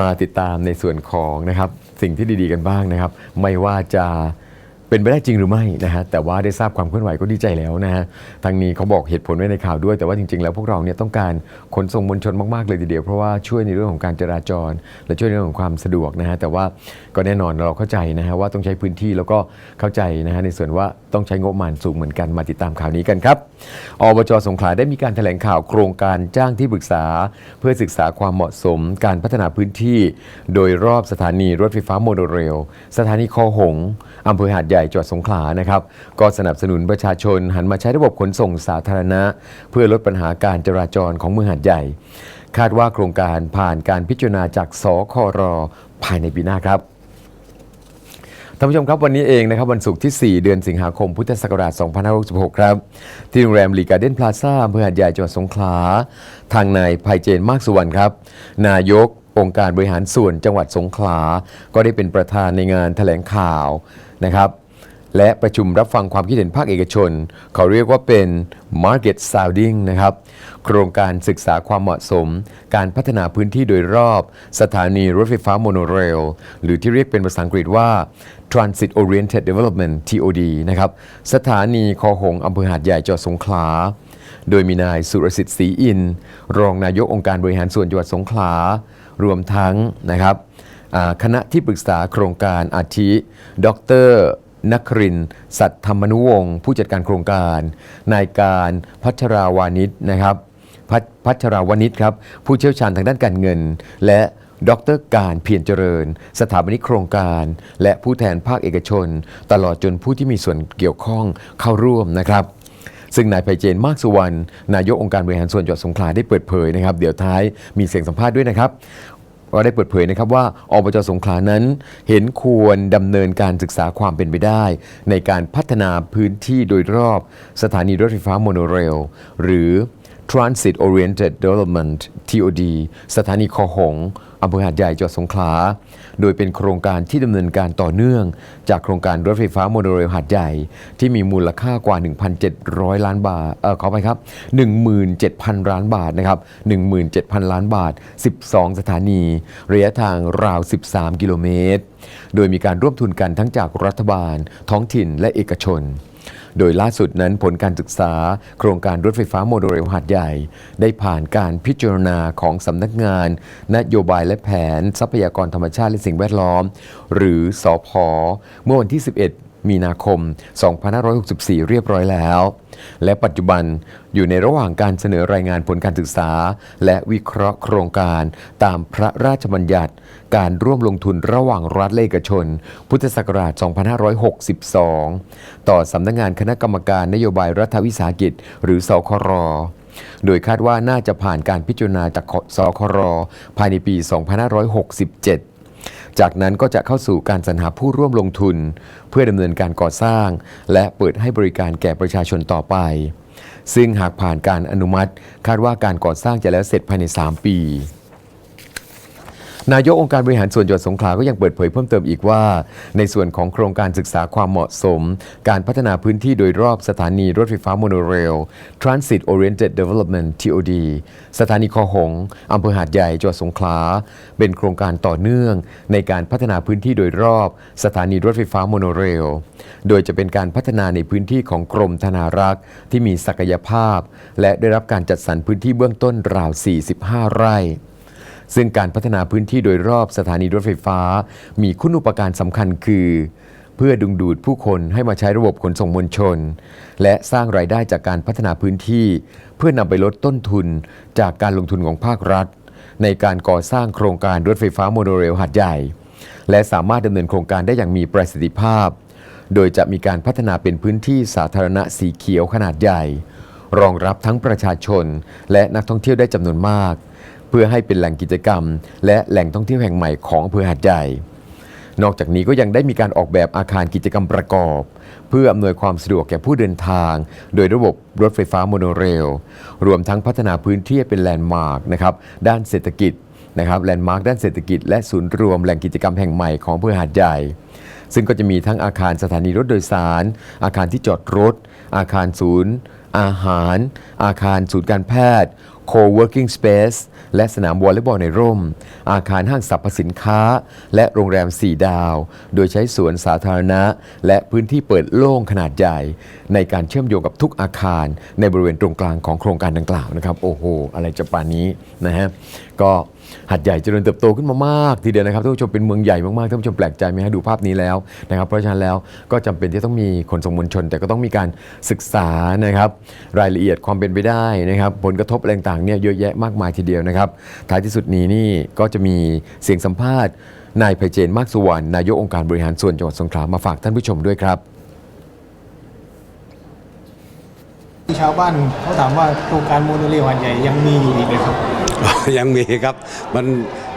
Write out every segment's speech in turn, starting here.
มาติดตามในส่วนของนะครับสิ่งที่ดีๆกันบ้างนะครับ ไม่ว่าจะ เป็นไปได้จริงหรือไม่นะฮะแต่ว่าได้ทราบความเคลื่อนไหวก็ดีใจแล้วนะฮะทางนี้เขาบอกเหตุผลไว้ในข่าวด้วย แต่ว่าจริง ๆ แล้วพวกเราเนี่ยต้องการขนส่งมวลชนมากๆเลยทีเดียวเพราะว่าช่วยในเรื่องของการจราจร และช่วยในเรื่องของความสะดวกนะฮะแต่ว่าก็แน่นอนเราเข้าใจนะฮะว่าต้องใช้พื้นที่แล้วก็เข้าใจนะฮะในส่วนว่าต้องใช้งบประมาณสูงเหมือนกันมาติดตามข่าวนี้กันครับอบจสงขลาได้มีการแถลงข่าวโครงการจ้างที่ปรึกษา เพื่อศึกษาความเหมาะสม การพัฒนาพื้นที่ โดยรอบสถานีรถไฟฟ้าโมโนเรลสถานีคอหงอำเภอหาดใหญ่จังหวัดสงขลานะครับ ก็สนับสนุนประชาชนหันมาใช้ระบบขนส่งสาธารณะ เพื่อลดปัญหาการจราจรของเมืองหาดใหญ่ คาดว่าโครงการผ่านการพิจารณาจากสครภายในปีหน้าครับท่านผู้ชมครับวันนี้เองนะครับวันศุกร์ที่ 4 เดือนสิงหาคมพุทธศักราช 2566 ครับ ที่โรงแรมลีการ์เด้นพลาซ่าอำเภอหาดใหญ่จังหวัดสงขลา ทางนายภัยเจนมากสุวรรณครับ นายกองค์การบริหารส่วนจังหวัดสงขลา ก็ได้เป็นประธานในงานแถลงข่าวนะครับ และประชุมรับฟังความคิดเห็นภาคเอกชน เขาเรียกว่าเป็น Market Sounding นะครับ โครงการศึกษาความเหมาะสม การพัฒนาพื้นที่โดยรอบ สถานีรถไฟฟ้าโมโนเรล หรือที่เรียกเป็นภาษาอังกฤษว่า Transit Oriented Development TOD นะครับ สถานีคอหงอำเภอหาดใหญ่จังหวัดสงขลา โดยมีนายสุรสิทธิ์ศรีอิน รองนายกองค์การบริหารส่วนจังหวัดสงขลา รวมทั้งนะครับคณะที่ปรึกษาโครงการอาทิ ดร นักรินสัตธรรมนุวงศ์ผู้จัดการโครงการ นายการพัชราวานิชนะครับพัชพัชราวานิชครับ ผู้เชี่ยวชาญทางด้านการเงิน และดรการเพียรเจริญ สถาปนิกโครงการ และผู้แทนภาคเอกชน ตลอดจนผู้ที่มีส่วนเกี่ยวข้องเข้าร่วมนะครับ ซึ่งนายไพเจนมากสุวรรณนายกองค์การบริหารส่วนจังหวัดสงขลาได้เปิดเผยนะครับ เดี๋ยวท้ายมีเสียงสัมภาษณ์ด้วยนะครับ ก็ได้เปิดเผยนะครับว่าอบจสงขลานั้น เห็นควรดำเนินการศึกษาความเป็นไปได้ ในการพัฒนาพื้นที่โดยรอบสถานีรถไฟฟ้าโมโนเรล หรือ Transit Oriented Development TOD สถานีคอหง อำเภอหาดใหญ่จังหวัดสงขลา โดยเป็นโครงการที่ดำเนินการต่อเนื่อง จากโครงการรถไฟฟ้าโมโนเรลหาดใหญ่ ที่มีมูลค่ากว่า 1,700 ล้านบาทเออขอไปครับ 17,000 ล้านบาทนะครับ17,000 ล้านบาท 12 สถานี ระยะทางราว 13 กิโลเมตร โดยมีการร่วมทุนกันทั้งจากรัฐบาล ท้องถิ่นและเอกชน โดยล่าสุดนั้นผลการศึกษา โครงการรถไฟฟ้าโมโดเรลหาดใหญ่ ได้ผ่านการพิจารณาของสำนักงาน นโยบายและแผนทรัพยากรธรรมชาติและสิ่งแวดล้อม หรือสอพอเมื่อวันที่ 11 มีนาคม 2564 เรียบร้อยแล้ว และปัจจุบันอยู่ในระหว่างการเสนอรายงานผลการศึกษา และวิเคราะห์โครงการตามพระราชบัญญัติ การร่วมลงทุนระหว่างรัฐและเอกชน พุทธศักราช 2562 ต่อสำนักงานคณะกรรมการนโยบายรัฐวิสาหกิจ หรือสครโดยคาดว่าน่าจะผ่านการพิจารณาจากสครภายในปี 2567 จากนั้นก็จะเข้าสู่การสรรหาผู้ร่วมลงทุน เพื่อดำเนินการก่อสร้าง และเปิดให้บริการแก่ประชาชนต่อไป ซึ่งหากผ่านการอนุมัติ คาดว่าการก่อสร้างจะแล้วเสร็จภายใน 3 ปี นายกองค์การบริหารส่วนจังหวัดสงขลาก็ยังเปิดเผยเพิ่มเติมอีกว่า ในส่วนของโครงการศึกษาความเหมาะสม การพัฒนาพื้นที่โดยรอบสถานีรถไฟฟ้าโมโนเรล Transit Oriented Development TOD สถานีคอหงอำเภอหาดใหญ่จังหวัดสงขลาเป็นโครงการต่อเนื่อง ในการพัฒนาพื้นที่โดยรอบสถานีรถไฟฟ้าโมโนเรล โดยจะเป็นการพัฒนาในพื้นที่ของกรมธนารักษ์ ที่มีศักยภาพ และได้รับการจัดสรรพื้นที่เบื้องต้นราว 45 ไร่ ซึ่งการพัฒนาพื้นที่โดยรอบสถานีรถไฟฟ้า มีคุณอุปการสำคัญคือ เพื่อดึงดูดผู้คนให้มาใช้ระบบขนส่งมวลชน และสร้างรายได้จากการพัฒนาพื้นที่ เพื่อนำไปลดต้นทุนจากการลงทุนของภาครัฐ ในการก่อสร้างโครงการรถไฟฟ้าโมโนเรลหาดใหญ่ และสามารถดำเนินโครงการได้อย่างมีประสิทธิภาพ โดยจะมีการพัฒนาเป็นพื้นที่สาธารณะสีเขียวขนาดใหญ่รองรับทั้งประชาชนและนักท่องเที่ยวได้จำนวนมาก เพื่อให้เป็นแหล่งกิจกรรม และแหล่งท่องเที่ยวแห่งใหม่ของอำเภอหาดใหญ่ นอกจากนี้ก็ยังได้มีการออกแบบอาคารกิจกรรมประกอบ เพื่ออำนวยความสะดวกแก่ผู้เดินทาง โดยระบบรถไฟฟ้าโมโนเรล รวมทั้งพัฒนาพื้นที่เป็นแลนด์มาร์กนะครับด้านเศรษฐกิจนะครับแลนด์มาร์กด้านเศรษฐกิจและศูนย์รวมแหล่งกิจกรรมแห่งใหม่ของอำเภอหาดใหญ่ ซึ่งก็จะมีทั้งอาคารสถานีรถโดยสาร อาคารที่จอดรถ อาคารศูนย์ อาหาร อาคารศูนย์การแพทย์ co-working space และสนามวอลเลย์บอลในร่ม อาคารห้างสรรพสินค้า และโรงแรม 4 ดาว โดยใช้สวนสาธารณะ และพื้นที่เปิดโล่งขนาดใหญ่ ในการเชื่อมโยงกับทุกอาคารในบริเวณตรงกลางของโครงการดังกล่าวนะครับ โอ้โห อะไรจะป่านนี้นะฮะก็หัดใหญ่เจริญเติบโตขึ้นมามากทีเดียวนะครับท่านผู้ชมเป็นเมืองใหญ่มากๆท่านผู้ชมแปลกใจไหมฮะดูภาพนี้แล้วนะครับเพราะฉะนั้นแล้วก็จำเป็นที่ต้องมีขนส่งมวลชน แต่ก็ต้องมีการศึกษานะครับรายละเอียดความเป็นไปได้นะครับผลกระทบอะไรต่างๆเนี่ยเยอะแยะมากมายทีเดียวนะครับ ท้ายที่สุดนี้นี่ก็จะมีเสียงสัมภาษณ์นายไพเจนมากสุวรรณนายกองค์การบริหารส่วนจังหวัดสงขลามาฝากท่านผู้ชมด้วยครับชาวบ้านเขาถามว่าโครงการโมโนเรลหัดใหญ่ยังมีอยู่อีกไหมครับ ยังมีครับ มัน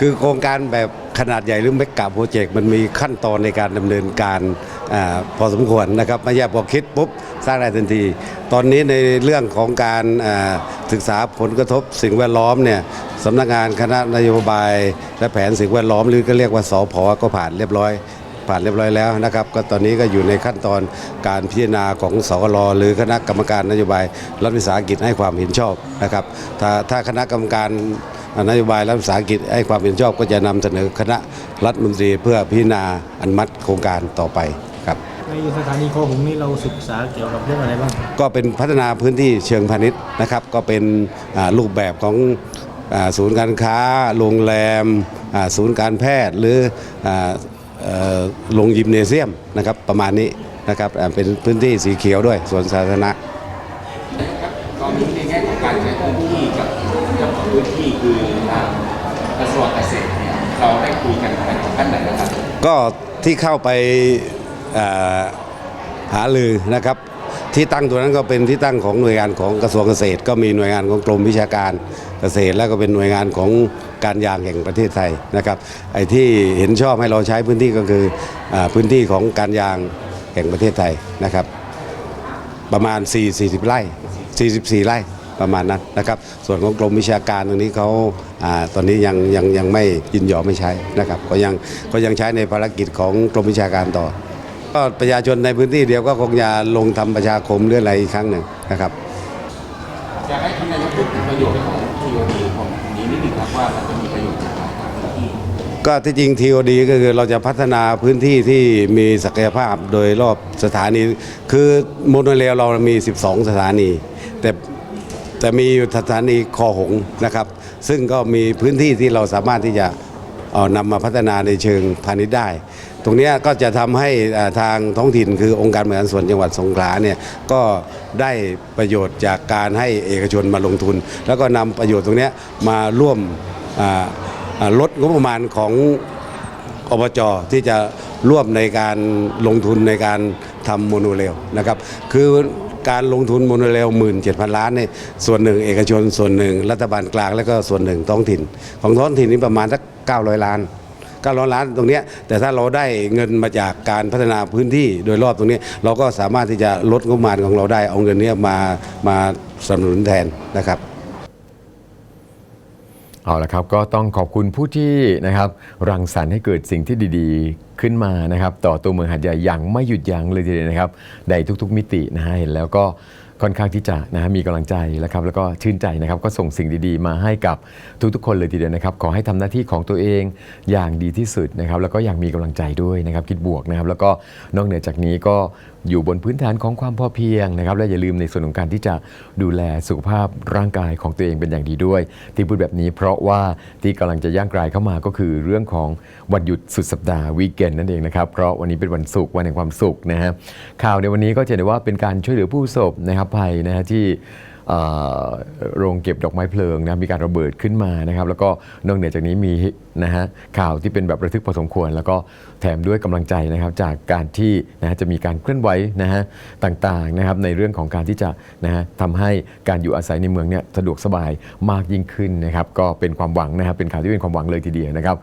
คือโครงการแบบ ขนาดใหญ่หรือเมกะโปรเจกต์มันมีขั้นตอนในการดำเนินการอพอสมควรนะครับไม่ใช่พอคิดปุ๊บสร้างได้ทันที ตอนนี้ในเรื่องของการศึกษาผลกระทบสิ่งแวดล้อมเนี่ยสำนักงานคณะนโยบาย และแผนสิ่งแวดล้อมหรือก็เรียกว่าสอพอก็ผ่านเรียบร้อยผ่านเรียบร้อยแล้วนะครับ ก็ตอนนี้ก็อยู่ในขั้นตอนการพิจารณาของสกลหรือคณะกรรมการนโยบายรัฐวิสาหกิจให้ความเห็นชอบนะครับ ถ้าถ้าคณะกรรมการ นโยบายรัฐวิสาหกิจให้ความเห็นชอบก็จะนำเสนอคณะรัฐมนตรีเพื่อพิจารณาอนุมัติโครงการต่อไปครับในสถานีคอหงส์นี่เราศึกษาเกี่ยวกับเรื่องอะไรบ้างก็เป็นพัฒนาพื้นที่เชิงพาณิชย์นะครับ ก็เป็นอ่ารูปแบบของอ่าศูนย์การค้าโรงแรมอ่าศูนย์การแพทย์ หรืออ่าเอ่อโรงยิมเนเซียมนะครับประมาณนี้นะครับอ่าเป็นพื้นที่สีเขียวด้วยสวนสาธารณะ ตอนนี้ในแง่ของการใช้พื้นที่กับเจ้าของ พื้นที่คือทางกระทรวงเกษตรเนี่ยเราได้คุยกันในของขั้นไหนนะครับก็ที่เข้าไปหาลือนะครับ ที่ตั้งตัวนั้นก็เป็นที่ตั้งของหน่วยงานของกระทรวงเกษตร ก็มีหน่วยงานของกรมวิชาการเกษตร แล้วก็เป็นหน่วยงานของการยางแห่งประเทศไทยนะครับไอ้ที่เห็นชอบให้เราใช้พื้นที่ก็คืออพื้นที่ของการยางแห่งประเทศไทยนะครับ ประมาณ 4 40 ไร่ 44 ไร่ ประมาณนั้นนะครับส่วนของกรมวิชาการตรงนี้เขาอาตอนนี้ยังยังยังไม่ยินยอมไม่ใช้นะครับก็ยังก็ยังใช้ในภารกิจของกรมวิชาการต่อ ก็ประชาชนในพื้นที่เดียวก็คงจะลงทำประชาคมหรืออะไรอีกครั้งหนึ่งนะครับอยากให้ท่านนายกพูดถึงประโยชน์ของทีโอดีของตรงนี้นิดหนึ่งครับว่ามันจะมีประโยชน์อย่างไรกับพื้นที่ก็ที่จริง TOD ก็คือเราจะพัฒนาพื้นที่ที่มีศักยภาพโดยรอบสถานี คือโมโนเรลเรามี 12 สถานี แต่ แต่มีอยู่สถานีคอหงนะครับ ซึ่งก็มีพื้นที่ที่เราสามารถที่จะเอานำมาพัฒนาในเชิงพาณิชย์ได้ ตรงนี้ก็จะทำให้ทางท้องถิ่นคือองค์การบริหารส่วนจังหวัดสงขลาเนี่ยก็ได้ประโยชน์จากการให้เอกชนมาลงทุน แล้วก็นำประโยชน์ตรงนี้มาร่วมลดงบประมาณของอบจที่จะร่วมในการลงทุนในการทำโมโนเรลนะครับ คือ การลงทุนโมโนเรล17,000ล้านเนี่ยส่วนหนึ่งเอกชนส่วนหนึ่ง รัฐบาลกลางแล้วก็ส่วนหนึ่งท้องถิ่น ของท้องถิ่นนี่ประมาณสัก900ล้าน900ล้านตรงนี้แต่ถ้าเราได้เงินมาจากการพัฒนาพื้นที่โดยรอบตรงนี้ เราก็สามารถที่จะลดงบประมาณของเราได้เอาเงินนี้มามาสนับสนุนแทนนะครับเอาละครับก็ต้องขอบคุณผู้ที่นะครับรังสรรค์ให้เกิดสิ่งที่ดีๆ ขึ้นมานะครับต่อตัวเมืองหัดใหญ่อย่างไม่หยุดยั้งเลยทีเดียวนะครับในทุกๆมิตินะฮะเห็นแล้วก็ค่อนข้างที่จะนะฮะมีกำลังใจแล้วครับแล้วก็ชื่นใจนะครับก็ส่งสิ่งดีๆ มาให้กับทุกๆ คนเลยทีเดียวนะครับขอให้ทำหน้าที่ของตัวเองอย่างดีที่สุดนะครับแล้วก็อย่างมีกำลังใจด้วยนะครับคิดบวกนะครับแล้วก็นอกเหนือจากนี้ก็อยู่บนพื้นฐานของความพอเพียงนะครับและอย่าลืมในส่วนของการที่จะดูแลสุขภาพร่างกายของตัวเองเป็นอย่างดีด้วย ที่พูดแบบนี้เพราะว่าที่กำลังจะย่างกลายเข้ามาก็คือเรื่องของวันหยุดสุดสัปดาห์วีเอนนั่นเองนะครับ เพราะวันนี้เป็นวันศุกร์วันแห่งความสุขนะฮะข่าวในวันนี้ก็จะเห็นได้ว่าเป็นการช่วยเหลือผู้ประสบนะครับภัยนะฮะที่โรงเก็บดอกไม้เพลิงนะมีการระเบิดขึ้นมานะครับ แล้วก็นอกเหนือจากนี้มีนะฮะข่าวที่เป็นแบบระทึกพอสมควร แล้วก็แถมด้วยกำลังใจนะครับจากการที่นะฮะจะมีการเคลื่อนไหวนะฮะต่างๆนะครับในเรื่องของการที่จะนะฮะทำให้การอยู่อาศัยในเมืองเนี่ยสะดวกสบายมากยิ่งขึ้นนะครับ ก็เป็นความหวังนะครับเป็นข่าวที่เป็นความหวังเลยทีเดียวนะครับ